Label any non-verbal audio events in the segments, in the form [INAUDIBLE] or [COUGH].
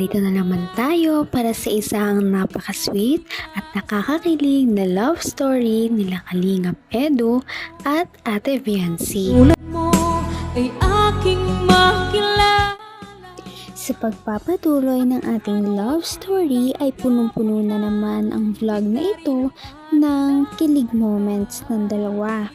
narito na naman tayo para sa isang napaka-sweet at nakakakilig na love story nila Kalingap Edu at Ate Viancy. mo ay aking Sa pagpapatuloy ng ating love story ay punong-puno na naman ang vlog na ito ng kilig moments ng dalawa.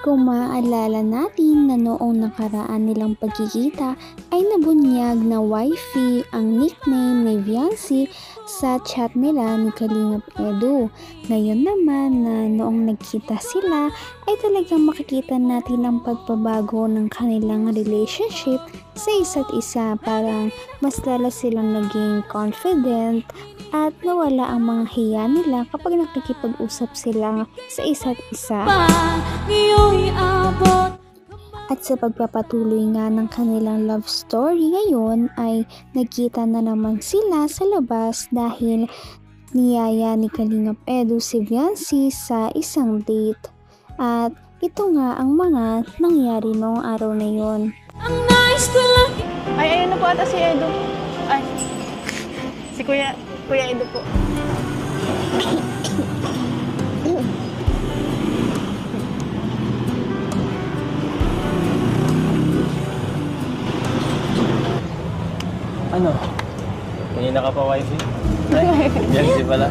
Kung maaalala natin na noong nakaraan nilang pagkikita ay nabunyag na wifey ang nickname ni Viancy sa chat nila ni Kalingap Edu. Ngayon naman na noong nagkita sila ay talagang makikita natin ang pagbabago ng kanilang relationship sa isa't isa. Parang mas lalo silang naging confident at nawala ang mga hiya nila kapag nakikipag-usap sila sa isa't isa. At sa pagpapatuloy nga ng kanilang love story ngayon ay nagkita na naman sila sa labas dahil niyaya ni Kalingap Edu si Viancy sa isang date. At ito nga ang mga nangyari noong araw na yon. Ang lang Ay, ayun na po ata si Edo. Ay, si Kuya, Kuya Edo po. Ano? Kanina ka pa wifi? Ay, yan si pala.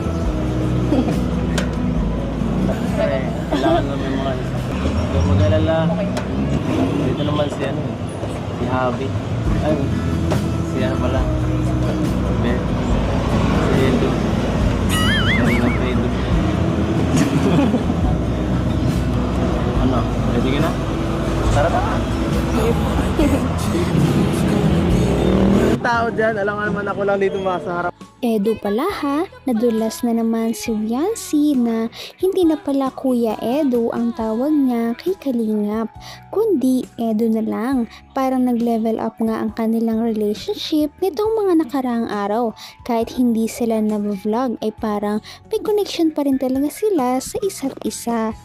Ay, kailangan may mga isa. Huwag mag-alala. Dito naman si ano, si Javi. Ay, si ano pala. Si Edu. Kanina pa Edu. ano? Ready ka na? Tara na. Tao dyan, alam nga naman ako lang dito sa harap. Edu pala ha, nadulas na naman si Viancy na hindi na pala Kuya Edu ang tawag niya kay Kalingap, kundi Edu na lang. Parang nag-level up nga ang kanilang relationship nitong mga nakaraang araw. Kahit hindi sila na-vlog ay parang may connection pa rin talaga sila sa isa't isa.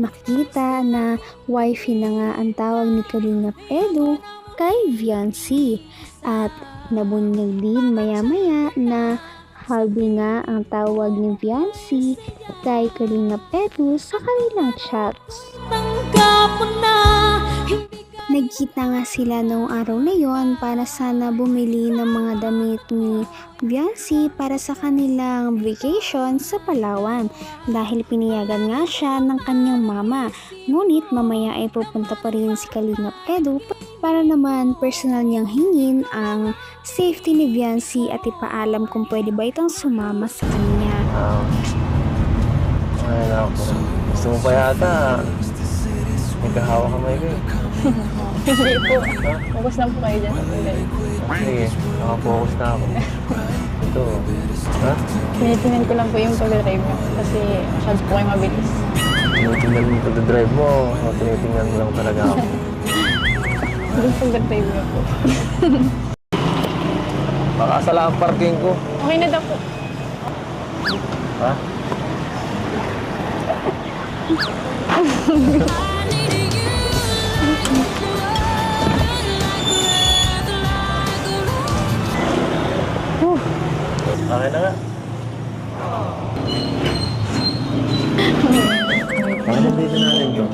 Makita na wifey na nga ang tawag ni Kalingap Edu kay Viancy. At nabunyag din maya-maya na Halbi nga ang tawag ni Viancy kay Kalingap Edu sa kanilang chats. Nagkita nga sila noong araw na yon para sana bumili ng mga damit ni Viancy para sa kanilang vacation sa Palawan dahil piniyagan nga siya ng kanyang mama. Ngunit mamaya ay pupunta pa rin si Kalingap Edu para naman personal niyang hingin ang safety ni Viancy at ipaalam kung pwede ba itong sumama sa kanya. Ah. Ay, naku. Gusto mo pa yata. Nagkahawa kamay ko eh. Hindi po. Focus lang po kayo dyan. Hindi. Sige, nakapokus na ako. Ito. Ha? Tinitingnan ko lang po yung pag-drive niyo kasi masyado po kayo mabilis. Tinitingnan mo ito drive mo. O tinitingnan mo lang talaga ako. Yung pag-drive niyo po. Baka sala ang parking ko. Okay na daw po. Ha? [LAUGHS] Okay na nga. Bakit nandito natin to? [LAUGHS]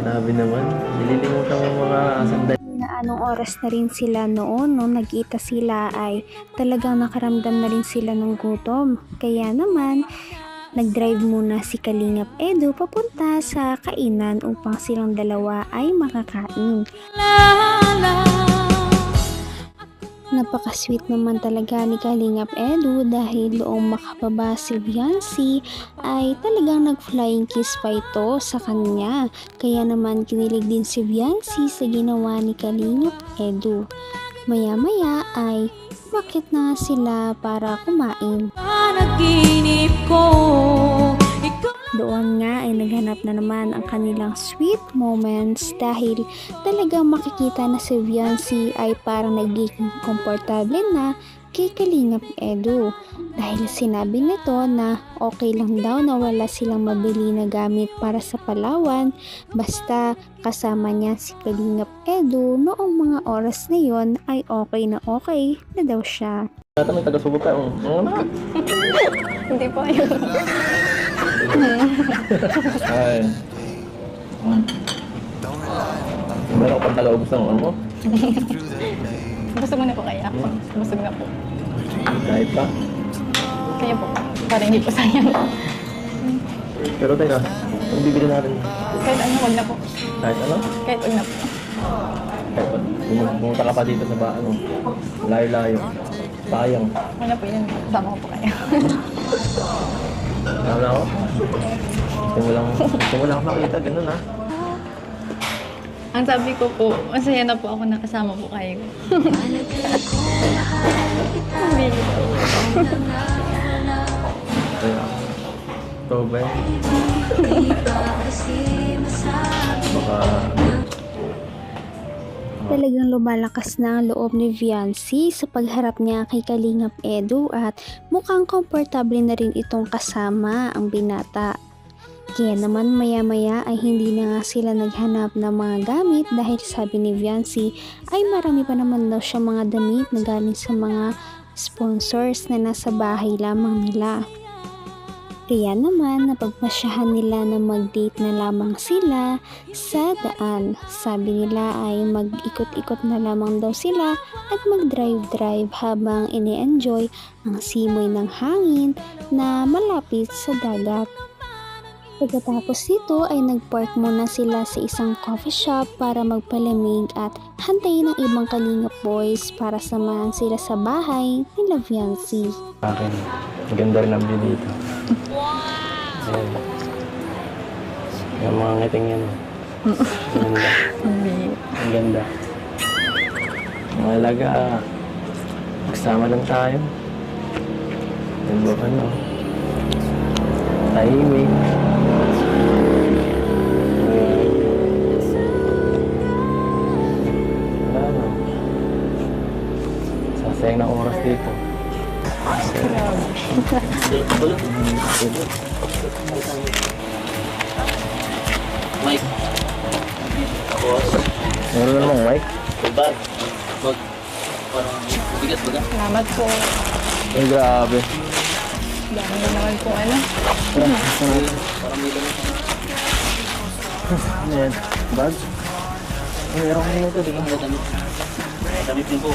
Grabe naman. Nililimutan mo mga sandali. na anong oras na rin sila noon no nagkita sila ay talagang nakaramdam na rin sila ng gutom. Kaya naman, nag-drive muna si Kalingap Edu papunta sa kainan upang silang dalawa ay makakain. Napaka-sweet naman talaga ni Kalingap Edu dahil noong makababa si Viancy ay talagang nag-flying kiss pa ito sa kanya. Kaya naman kinilig din si Viancy sa ginawa ni Kalingap Edu. Maya-maya ay bakit na sila para kumain. Panaginip ko Doon nga ay naghanap na naman ang kanilang sweet moments dahil talagang makikita na si Viancy ay parang nagiging komportable na kay Kalingap Edu dahil sinabi nito na okay lang daw na wala silang mabili na gamit para sa Palawan basta kasama niya si Kalingap Edu noong mga oras na yon ay okay na okay na daw siya. Ata may taga-subo pa. Ang ano na? [LAUGHS] Hindi po yun. Ay. Meron ka pang taga-ubos ng ano mo? Busog mo na po kaya? Busog na po. Kahit pa. Kaya po. Para hindi po sayang. Pero teka, ang bibili natin? Kahit ano, wag na po. Kahit ano? Kahit wag na po. Kahit. Pumun- Pumunta ka pa dito sa ba, ano? Layo-layo. Sayang. Wag na po yun. Sama ko po kaya. [LAUGHS] Na ako? Gusto mo lang, gusto mo lang makita, ganun ha? Ang sabi ko po, masaya na po ako nakasama po kayo. Hindi. Kaya, ito ba yun? Baka, Talagang lumalakas na ang loob ni Viancy sa pagharap niya kay Kalingap Edu at mukhang komportable na rin itong kasama ang binata. Kaya naman maya-maya ay hindi na nga sila naghanap ng mga gamit dahil sabi ni Viancy ay marami pa naman daw siya mga damit na galing sa mga sponsors na nasa bahay lamang nila. Kaya naman napagpasyahan nila na mag-date na lamang sila sa daan. Sabi nila ay mag-ikot-ikot na lamang daw sila at mag-drive-drive habang ini-enjoy ang simoy ng hangin na malapit sa dagat. Pagkatapos nito ay nag-park muna sila sa isang coffee shop para magpalamig at hantayin ng ibang kalingap boys para samahan sila sa bahay ni Laviancy. akin, maganda rin ang view dito. Ayan. Yung mga ngiting yan. Ang ganda. Ang ganda. Mahalaga, magsama lang tayo. Yan ba ano? Tahimik. Wala na. Sasayang ng oras dito. Mike. Meron namang mic. Diba? Mag... Parang bigat ba? Salamat po. Ay, grabe. Dami na naman po ano. Parang may lamang. Ano yan? Bag? Meron ko nito, di ba? Ang damit. Damit din po.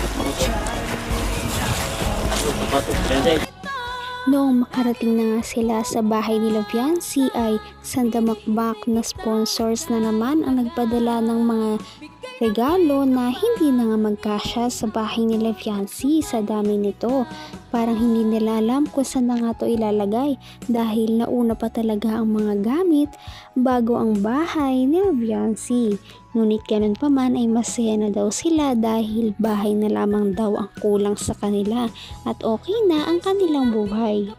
Noong makarating na nga sila sa bahay ni Viancy ay sandamakbak na sponsors na naman ang nagpadala ng mga regalo na hindi na nga magkasya sa bahay ni Viancy sa dami nito. Parang hindi nila alam kung saan na nga to ilalagay dahil nauna pa talaga ang mga gamit bago ang bahay ni Viancy. Ngunit ganun pa man ay masaya na daw sila dahil bahay na lamang daw ang kulang sa kanila at okay na ang kanilang buhay.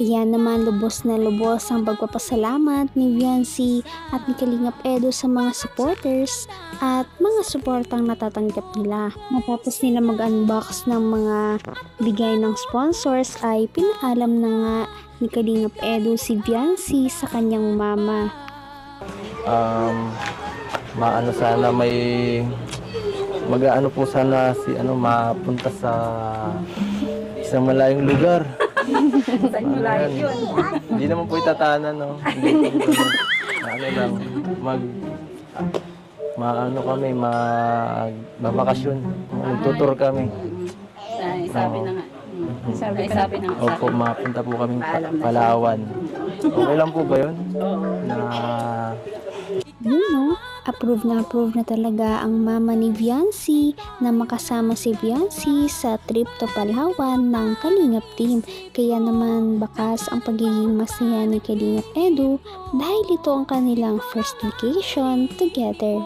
Kaya naman lubos na lubos ang pagpapasalamat ni Viancy at ni Kalingap Edo sa mga supporters at mga suportang natatanggap nila. Matapos nila mag-unbox ng mga bigay ng sponsors ay pinaalam na nga ni Kalingap Edo si Viancy sa kanyang mama. um, maano sana may mag-ano po sana si ano mapunta sa isang malayong lugar. [LAUGHS] Saan malayo yun? Hindi naman po itatanan, no? Hindi po, ano lang, mag maano kami, mag babakasyon. Magtutur kami. Ay, sabi Oo. na nga. Sabi Ay, sabi na nga. Opo, mapunta po kami pa, Palawan. Okay lang po ba yun? Na Yun no, approve na approve na talaga ang mama ni Viancy na makasama si Viancy sa trip to Palawan ng Kalingap team. Kaya naman bakas ang pagiging masaya ni Kalingap Edu dahil ito ang kanilang first vacation together.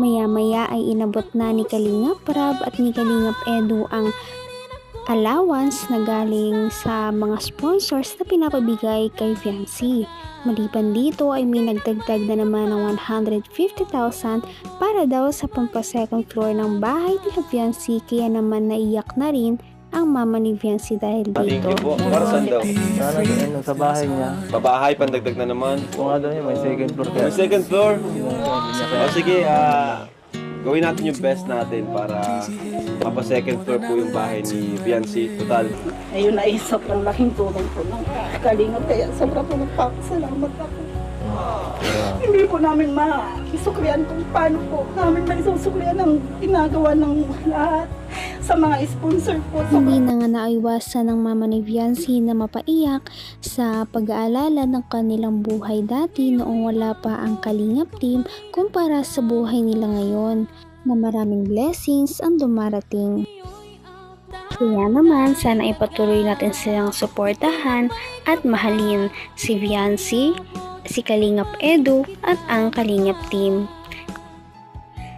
Maya-maya ay inabot na ni Kalingap Rab at ni Kalingap Edu ang allowance na galing sa mga sponsors na pinapabigay kay Viancy. Maliban dito ay may nagdagdag na naman ng 150,000 para daw sa pampa second floor ng bahay ni Viancy kaya naman naiyak na rin ang mama ni Viancy dahil Thank dito. you po. Para saan daw? Sana ano, sa bahay niya. Pabahay, pandagdag na naman. Kung ano yun, may second floor kaya. May second floor. O sige, ah, gawin natin yung best natin para mapa second floor po yung bahay ni Biancy. Total, Ayun ay sobrang laking tulong po ng kalingap. Kaya sobrang po nagpapasalamat ako. Hindi po namin maisuklian kung paano po namin maisusuklian ang ginagawa ng lahat sa mga sponsor po. Hindi na nga naiwasan ng mama ni Viancy na mapaiyak sa pag-aalala ng kanilang buhay dati noong wala pa ang Kalingap team kumpara sa buhay nila ngayon na maraming blessings ang dumarating. Kaya naman, sana ipatuloy natin silang suportahan at mahalin si Viancy, si Kalingap Edu at ang Kalingap team.